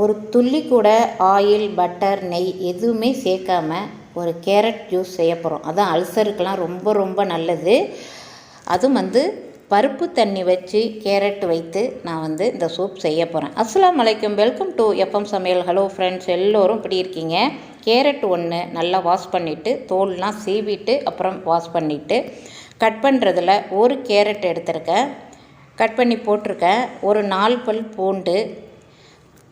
ஒரு துள்ளி கூட ஆயில் பட்டர் நெய் எதுவுமே சேர்க்காம ஒரு கேரட் ஜூஸ் செய்ய போகிறோம் அதுதான் அல்சருக்கெலாம் ரொம்ப ரொம்ப நல்லது. அதுவும் வந்து பருப்பு தண்ணி வச்சு கேரட் வைத்து நான் வந்து இந்த சூப் செய்ய போகிறேன் அஸ்லாம் அலைக்கும். Welcome to FM Samayal. Hello friends எல்லோரும் இப்படி இருக்கீங்க? கேரட் ஒன்று நல்லா வாஷ் பண்ணிவிட்டு தோல்லாம் சீவிட்டு அப்புறம் வாஷ் பண்ணிவிட்டு கட் பண்ணுறதுல ஒரு கேரட் எடுத்திருக்கேன். கட் பண்ணி போட்டிருக்கேன். ஒரு நாலு பல் பூண்டு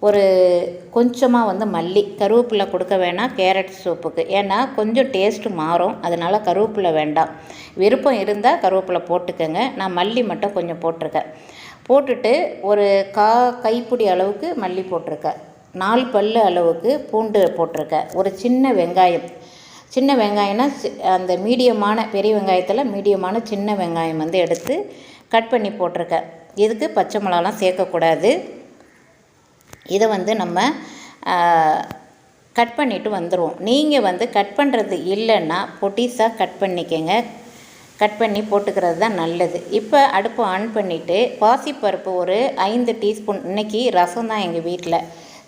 ஒரு கொஞ்சமாக வந்து மல்லி கருவேப்பிலை கொடுக்க வேணாம் கேரட் சூப்புக்கு ஏன்னா கொஞ்சம் டேஸ்ட்டு மாறும். அதனால் கருவேப்பிலை வேண்டாம். விருப்பம் இருந்தால் கருவேப்பிலை போட்டுக்கோங்க. நான் மல்லி மட்டும் கொஞ்சம் போட்டிருக்கேன். போட்டுட்டு ஒரு கா கைப்பிடி அளவுக்கு மல்லி போட்டிருக்கேன். நாலு பல் அளவுக்கு பூண்டு போட்டிருக்கேன். ஒரு சின்ன வெங்காயம். சின்ன வெங்காயம்னா சி- அந்த மீடியமான பெரிய வெங்காயத்தில் மீடியமான சின்ன வெங்காயம் வந்து எடுத்து கட் பண்ணி போட்டிருக்கேன். இதுக்கு பச்சை மிளகாலாம் சேர்க்கக்கூடாது. இதை வந்து நம்ம கட் பண்ணிவிட்டு வந்துடுவோம் நீங்கள் வந்து கட் பண்ணுறது இல்லைன்னா பொட்டிஸாக கட் பண்ணிக்கங்க. கட் பண்ணி போட்டுக்கிறது தான் நல்லது. இப்போ அடுப்பு ஆன் பண்ணிவிட்டு பாசிப்பருப்பு ஒரு ஐந்து டீஸ்பூன் இன்றைக்கி ரசம் தான் எங்கள் வீட்டில்.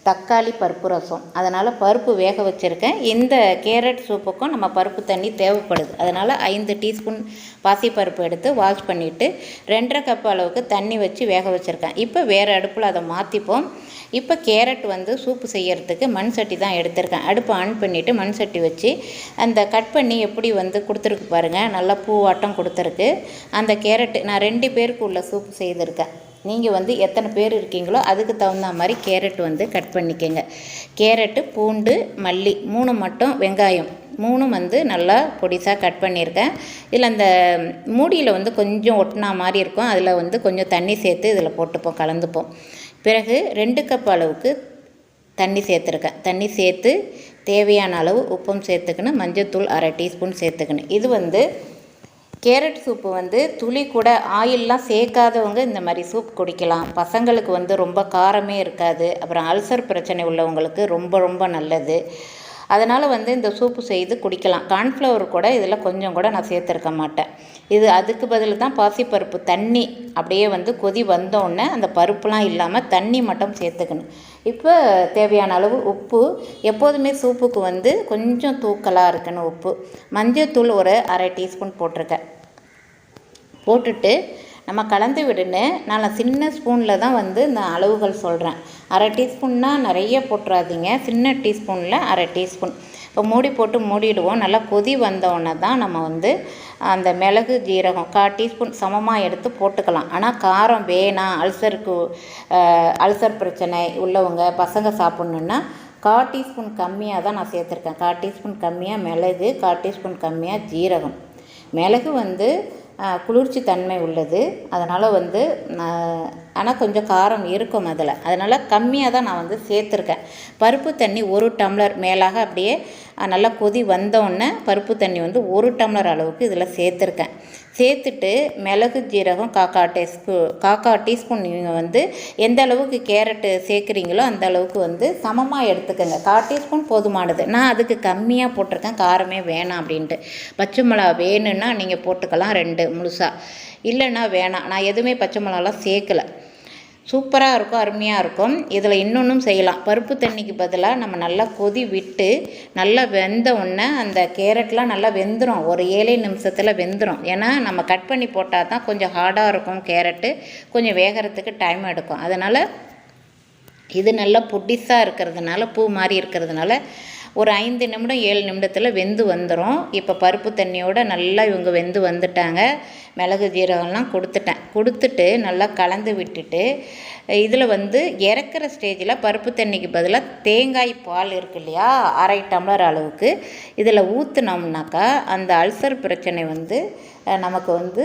தக்காளி பருப்பு ரசம். அதனால் பருப்பு வேக வச்சுருக்கேன். இந்த கேரட் சூப்புக்கும் நம்ம பருப்பு தண்ணி தேவைப்படுது. அதனால் ஐந்து டீஸ்பூன் பாசிப்பருப்பு எடுத்து வாஷ் பண்ணிவிட்டு ரெண்டரை கப் அளவுக்கு தண்ணி வச்சு வேக வச்சுருக்கேன். இப்போ வேறு அடுப்பில் அதை மாற்றிப்போம் இப்போ கேரட் வந்து சூப்பு செய்யறதுக்கு மண் சட்டி தான் எடுத்திருக்கேன். அடுப்பை ஆன் பண்ணிவிட்டு மண் சட்டி வச்சு அந்த கட் பண்ணி எப்படி வந்து கொடுத்துருக்கு பாருங்கள் நல்லா பூவாட்டம் கொடுத்துருக்கு. அந்த கேரட் நான் ரெண்டு பேருக்கு உள்ள சூப் செய்திருக்கேன். நீங்கள் வந்து எத்தனை பேர் இருக்கீங்களோ அதுக்கு தகுந்த மாதிரி கேரட் வந்து கட் பண்ணிக்கோங்க. கேரட்டு பூண்டு மல்லி மூணு மட்டும் வெங்காயம். மூணும் வந்து நல்லா பொடிசாக கட் பண்ணியிருக்கேன். இதில் அந்த மூடியில் வந்து கொஞ்சம் ஒட்டினா மாதிரி இருக்கும். அதில் வந்து கொஞ்சம் தண்ணி சேர்த்து இதில் போட்டுப்போம் கலந்துப்போம். பிறகு ரெண்டு கப் அளவுக்கு தண்ணி சேர்த்துருக்கேன். தண்ணி சேர்த்து தேவையான அளவு உப்பும் சேர்த்துக்கணும். மஞ்சத்தூள் அரை டீஸ்பூன் சேர்த்துக்கணும். இது வந்து கேரட் சூப்பு வந்து துளி கூட ஆயிலெலாம் சேர்க்காதவங்க இந்த மாதிரி சூப் குடிக்கலாம். பசங்களுக்கு வந்து ரொம்ப காரமே இருக்காது. அப்புறம் அல்சர் பிரச்சனை உள்ளவங்களுக்கு ரொம்ப ரொம்ப நல்லது. அதனால் வந்து இந்த சூப்பு செய்து குடிக்கலாம். கார்ன்ஃப்ளவர் கூட இதில் கொஞ்சம் கூட நான் சேர்த்துருக்க மாட்டேன். இது அதுக்கு பதில் தான் பாசிப்பருப்பு தண்ணி அப்படியே வந்து கொதி வந்தோடனே அந்த பருப்புலாம் இல்லாமல் தண்ணி மட்டும் சேர்த்துக்கணும். இப்போ தேவையான அளவு உப்பு. எப்போதுமே சூப்புக்கு வந்து கொஞ்சம் தூக்கலாக இருக்கணும் உப்பு. மஞ்சத்தூள் ஒரு அரை டீஸ்பூன் போட்டிருக்கேன். போட்டுட்டு நம்ம கலந்து விடுன்னு நான் சின்ன ஸ்பூனில் தான் வந்து இந்த அளவுகள் சொல்கிறேன் அரை டீஸ்பூன்னால் நிறைய போட்டுறாதீங்க. சின்ன டீஸ்பூனில் அரை டீஸ்பூன். இப்போ மூடி போட்டு மூடிடுவோம். நல்லா கொதி வந்தோடனே தான் நம்ம வந்து அந்த மிளகு ஜீரகம் கா டீஸ்பூன் சமமாக எடுத்து போட்டுக்கலாம். ஆனால் காரம் வேணாம். அல்சருக்கு அல்சர் பிரச்சனை உள்ளவங்க பசங்க சாப்பிட்ணுன்னா கா டீஸ்பூன் கம்மியாக தான் நான் சேர்த்துருக்கேன். கா டீஸ்பூன் கம்மியாக மிளகு கா டீஸ்பூன் கம்மியாக ஜீரகம். மிளகு வந்து குளிர்ச்சி தன்மை உள்ளது. அதனால் வந்து ஆனால் கொஞ்சம் காரம் இருக்கும் அதில். அதனால் கம்மியாக தான் நான் வந்து சேர்த்துருக்கேன். பருப்பு தண்ணி ஒரு டம்ளர் மேலாக அப்படியே நல்லா கொதி வந்தோடனே பருப்பு தண்ணி வந்து ஒரு டம்ளர் அளவுக்கு இதில் சேர்த்துருக்கேன். சேர்த்துட்டு மிளகு ஜீரகம் காக்கா டீஸ்பூ காக்கா டீஸ்பூன் நீங்கள் வந்து எந்த அளவுக்கு கேரட்டு சேர்க்குறீங்களோ அந்த அளவுக்கு வந்து சமமாக எடுத்துக்கோங்க. கா டீஸ்பூன் போதுமானது. நான் அதுக்கு கம்மியாக போட்டிருக்கேன். காரமே வேணாம் அப்படின்ட்டு. பச்சை மிளகா வேணும்னா நீங்கள் போட்டுக்கலாம் ரெண்டு முழுசாக இல்லைன்னா வேணாம். நான் எதுவுமே பச்சை மிளகாலாம் சேர்க்கல. சூப்பராக இருக்கும் அருமையாக இருக்கும். இதில் இன்னொன்றும் செய்யலாம். பருப்பு தண்ணிக்கு பதிலாக நம்ம நல்லா கொதி விட்டு நல்லா வெந்த உடனே அந்த கேரட்லாம் நல்லா வெந்துடும் ஒரு ஏழை நிமிஷத்தில் வெந்துடும் ஏன்னா நம்ம கட் பண்ணி போட்டால் தான் கொஞ்சம் ஹார்டாக இருக்கும் கேரட்டு. கொஞ்சம் வேகிறதுக்கு டைம் எடுக்கும். அதனால் இது நல்லா பொடிசாக இருக்கிறதுனால பூ மாதிரி இருக்கிறதுனால ஒரு ஐந்து நிமிடம் ஏழு நிமிடத்தில் வெந்து வந்துடும் இப்போ பருப்பு தண்ணியோடு நல்லா இவங்க வெந்து வந்துட்டாங்க. மிளகு ஜீரகம்லாம் கொடுத்துட்டேன். கொடுத்துட்டு நல்லா கலந்து விட்டுட்டு இதில் வந்து இறக்குற ஸ்டேஜில் பருப்பு தண்ணிக்கு பதிலாக தேங்காய் பால் இருக்கு இல்லையா? அரை டம்ளர் அளவுக்கு. இதில் ஊற்றுனோம்னாக்கா அந்த அல்சர் பிரச்சனை வந்து நமக்கு வந்து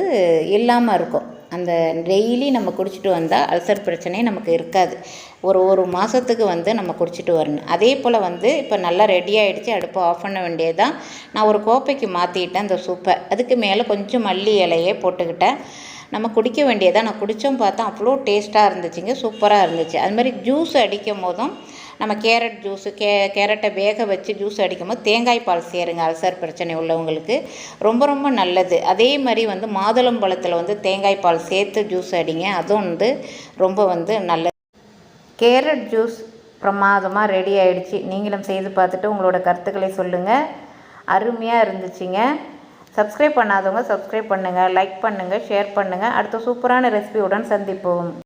இல்லாமல் இருக்கும். அந்த டெய்லி நம்ம குடிச்சிட்டு வந்தால் அல்சர் பிரச்சனை நமக்கு இருக்காது. ஒரு ஒரு மாதத்துக்கு வந்து நம்ம குடிச்சிட்டு வரணும். அதே போல் வந்து இப்போ நல்லா ரெடி ஆகிடுச்சு அடுப்பை ஆஃப் பண்ண வேண்டியதுதான். நான் ஒரு கோப்பைக்கு மாற்றிக்கிட்டேன் அந்த சூப்பை அதுக்கு மேலே கொஞ்சம் மல்லி இலையே போட்டுக்கிட்டேன். நம்ம குடிக்க வேண்டியதாக நான் குடித்தோம் பார்த்தா அவ்வளோ டேஸ்ட்டாக இருந்துச்சுங்க சூப்பராக இருந்துச்சு. அது மாதிரி ஜூஸ் அடிக்கும் போதும் நம்ம கேரட் ஜூஸு கே கேரட்டை வேக வச்சு ஜூஸ் அடிக்கும்போது தேங்காய் பால் சேருங்க அல்சர் பிரச்சனை உள்ளவங்களுக்கு. ரொம்ப ரொம்ப நல்லது. அதே மாதிரி வந்து மாதுளம்பழத்தில் வந்து தேங்காய் பால் சேர்த்து ஜூஸ் அடிங்க. அதுவும் வந்து ரொம்ப வந்து நல்லது. கேரட் ஜூஸ் பிரமாதமாக ரெடி ஆகிடுச்சு நீங்களும் செய்து பார்த்துட்டு உங்களோட கருத்துக்களை சொல்லுங்கள் அருமையாக இருந்துச்சுங்க. சப்ஸ்கிரைப் பண்ணாதவங்க சப்ஸ்கிரைப் பண்ணுங்கள் லைக் பண்ணுங்கள் ஷேர் பண்ணுங்கள் அடுத்த சூப்பரான ரெசிபியுடன் சந்திப்போம்.